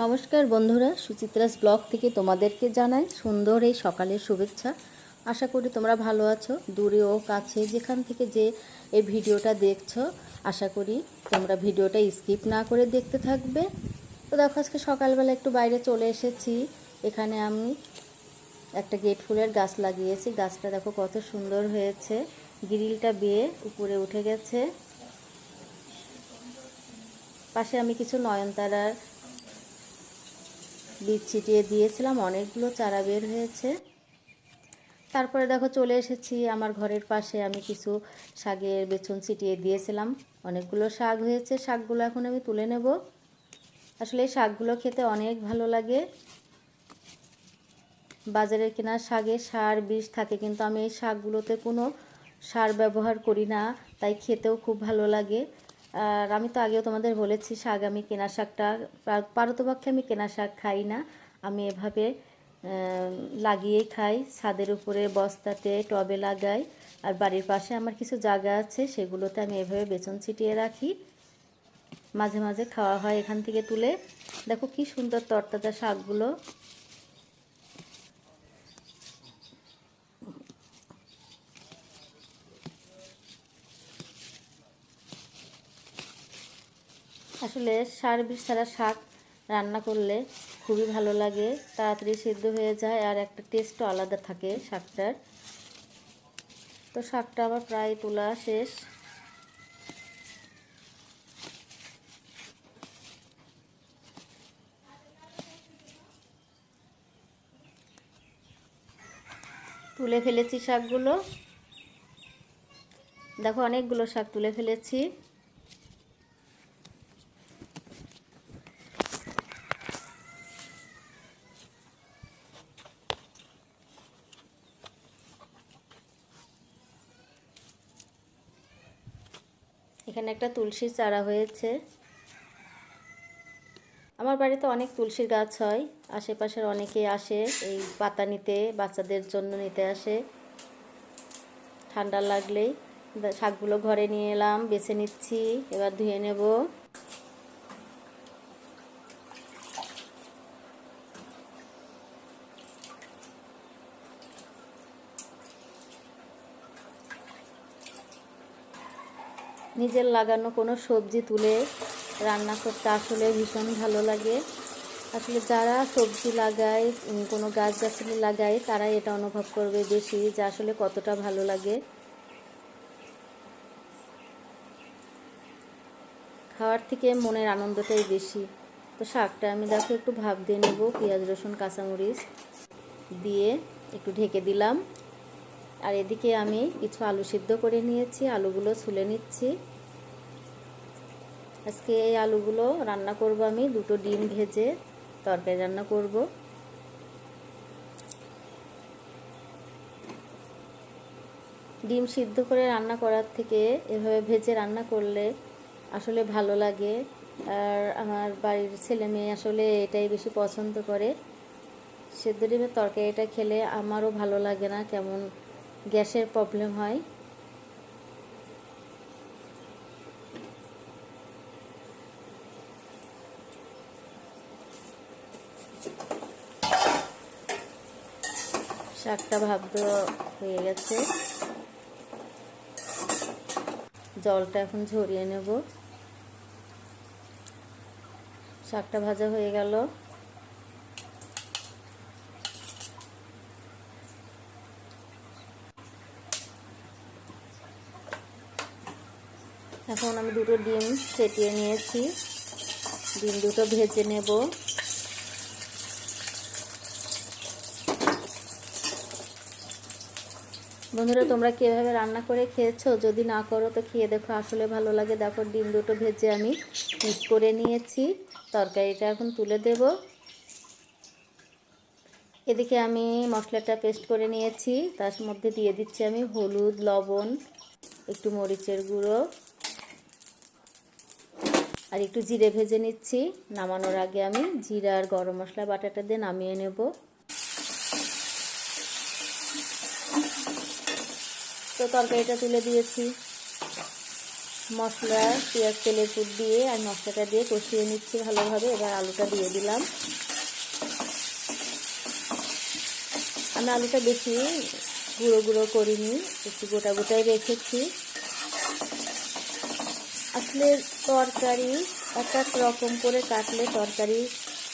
নমস্কার বন্ধুরা, সুচিত্রাস ব্লগ থেকে তোমাদেরকে জানাই সুন্দর এই সকালের শুভেচ্ছা। আশা করি তোমরা ভালো আছো, দূরে ও কাছে যেখান থেকে যে এই ভিডিওটা দেখছ, আশা করি তোমরা ভিডিওটা স্কিপ না করে দেখতে থাকবে। তো দেখো, আজকে সকালবেলা একটু বাইরে চলে এসেছি। এখানে আমি একটা গেট ফুলের গাছ লাগিয়েছি। গাছটা দেখো কত সুন্দর হয়েছে। গ্রিলটা বেয়ে উপরে উঠে গেছে। পাশে আমি কিছু নয়নতারার বীজ ছিটিয়ে দিয়েছিলাম, অনেকগুলো চারা বের হয়েছে। তারপরে দেখো চলে এসেছি, আমার ঘরের পাশে আমি কিছু শাকের বেছন ছিটিয়ে দিয়েছিলাম। অনেকগুলো শাক হয়েছে, শাকগুলো এখন আমি তুলে নেব। আসলে এই শাকগুলো খেতে অনেক ভালো লাগে। বাজারের কেনা শাকে সার, বিষ থাকে, কিন্তু আমি এই শাকগুলোতে কোনো সার ব্যবহার করি না, তাই খেতেও খুব ভালো লাগে। আর আমি তো আগেও তোমাদের বলেছি, শাক আমি কেনা শাকটা পারতপক্ষে আমি কেনা শাক খাই না। আমি এভাবে লাগিয়েই খাই, ছাদের উপরে, বস্তাতে, টবে লাগাই। আর বাড়ির পাশে আমার কিছু জায়গা আছে, সেগুলোতে আমি এভাবে বেচন ছিটিয়ে রাখি। মাঝে মাঝে খাওয়া হয় এখান থেকে তুলে। দেখো কি সুন্দর তরতাজা শাকগুলো। আসলে সার বিষ ছাড়া শাক রান্না করলে খুবই ভালো লাগে, তাড়াতাড়ি সিদ্ধ হয়ে যায় আর একটা টেস্টও আলাদা থাকে শাকটার। তো শাকটা আবার প্রায় তোলা শেষ। তুলে ফেলেছি শাকগুলো। দেখো অনেকগুলো শাক তুলে ফেলেছি। এখানে একটা তুলসী চারা হয়েছে। আমার বাড়িতে অনেক তুলসীর গাছ হয়, আশেপাশের অনেকে আসে, এই পাতা নিতে, বাচ্চাদের জন্য নিতে আসে। ঠান্ডা লাগলেই, শাকগুলো ঘরে নিয়ে এলাম, বেছে নিচ্ছি, এবার ধুয়ে নেব। নিজের লাগানো কোনো সবজি তুলে রান্না করতে আসলে ভীষণ ভালো লাগে। আসলে যারা সবজি লাগায় কোনো গাছ গাছালি লাগায় তারা এটা অনুভব করবে বেশি যে আসলে কতটা ভালো লাগে। খাওয়ার থেকে মনের আনন্দটাই বেশি। তো শাকটা আমি দেখো একটু ভাব দিয়ে নেব, পেঁয়াজ, রসুন, কাঁচামরিচ দিয়ে একটু ঢেকে দিলাম। আর এদিকে আমি কিছু আলু সিদ্ধ করে নিয়েছি, আলুগুলো ছুলে নিচ্ছি। আজকে এই আলুগুলো রান্না করব আমি, দুটো ডিম ভেজে তরকারি রান্না করব। ডিম সিদ্ধ করে রান্না করার থেকে এভাবে ভেজে রান্না করলে আসলে ভালো লাগে। আর আমার বাড়ির ছেলে মেয়ে আসলে এটাই বেশি পছন্দ করে। সেদ্ধ ডিমের তরকারিটা খেলে আমারও ভালো লাগে না কেমন গ্যাসের প্রবলেম হয়। শাকটা ভাবতে হয়ে গেছে। জলটা এখন ঝরিয়ে নেব। শাকটা ভাজা হয়ে গেল। এখন আমি দুটো ডিম ফেটিয়ে নিয়েছি। ডিম দুটো ভেজে নেব। বন্ধুরা, তোমরা কীভাবে রান্না করে খেয়েছো? যদি না করো, তো খেয়ে দেখো, আসলে ভালো লাগে। দেখো, ডিম দুটো ভেজে আমি মিক্স করে নিয়েছি। তরকারিটা এখন তুলে দেব। এদিকে আমি মশলাটা পেস্ট করে নিয়েছি। তার মধ্যে দিয়ে দিচ্ছি আমি হলুদ, লবণ, একটু মরিচের গুঁড়ো। আর একটু জিরে ভেজে নিচ্ছি। নামানোর আগে আমি জিরা আর গরম মশলা বাটাটা দিয়ে নামিয়ে নেব। তো তরকারিটা তুলে দিয়েছি। মশলা, পেঁয়াজ, তেলের পুর দিয়ে আর মশলাটা দিয়ে কষিয়ে নিচ্ছি ভালোভাবে। এবার আলুটা দিয়ে দিলাম। আমি আলুটা বেশি গুঁড়ো গুঁড়ো করিনি, একটু গোটা গোটাই রেখেছি। আসলে তরকারি এক এক রকম করে কাটলে তরকারি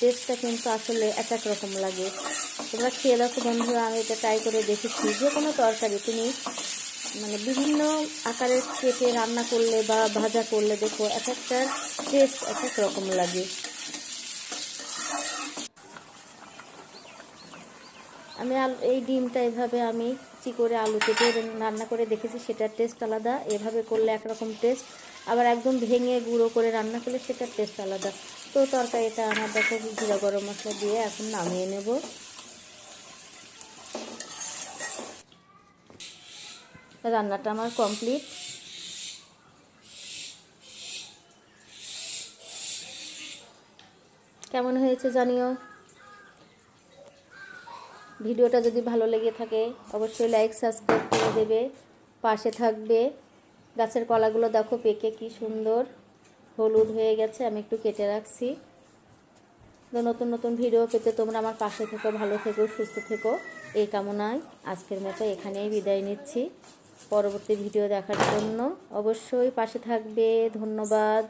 টেস্টটা কিন্তু আসলে এক এক রকম লাগে। তোমরা খেয়ে দেখো বন্ধুরা, আমি এটা ট্রাই করে দেখেছি। যে কোনো তরকারি তুমি মানে বিভিন্ন আকারের কেটে রান্না করলে বা ভাজা করলে দেখো এক একটার টেস্ট এক এক রকম লাগে। আমি এই ডিমটা এভাবে আমি কী করে আলু কেটে রান্না করে দেখেছি, সেটার টেস্ট আলাদা। এভাবে করলে একরকম টেস্ট। আবার একদম ভেঙে গুঁড়ো করে রান্না করলে সেটার টেস্ট আলাদা। তো তরকারিটা আমার দেখো জিরা গরম মশলা দিয়ে এখন নামিয়ে নেব। রান্নাটা আমার কমপ্লিট। কেমন হয়েছে জানিও? ভিডিওটা যদি ভালো লেগে থাকে, অবশ্যই লাইক সাবস্ক্রাইব করে দেবে। পাশে থাকবে। গাছের কলাগুলো দেখো পেকে কি সুন্দর। হলুদ হয়ে গেছে, আমি একটু কেটে রাখছি। তো নতুন নতুন ভিডিও পেতে তোমরা আমার পাশে থেকো, ভালো থেকো, সুস্থ থেকো। এই কামনায় আজকের মতো এখানেই বিদায় নিচ্ছি। পরবর্তী ভিডিও দেখার জন্য অবশ্যই পাশে থাকবে। ধন্যবাদ।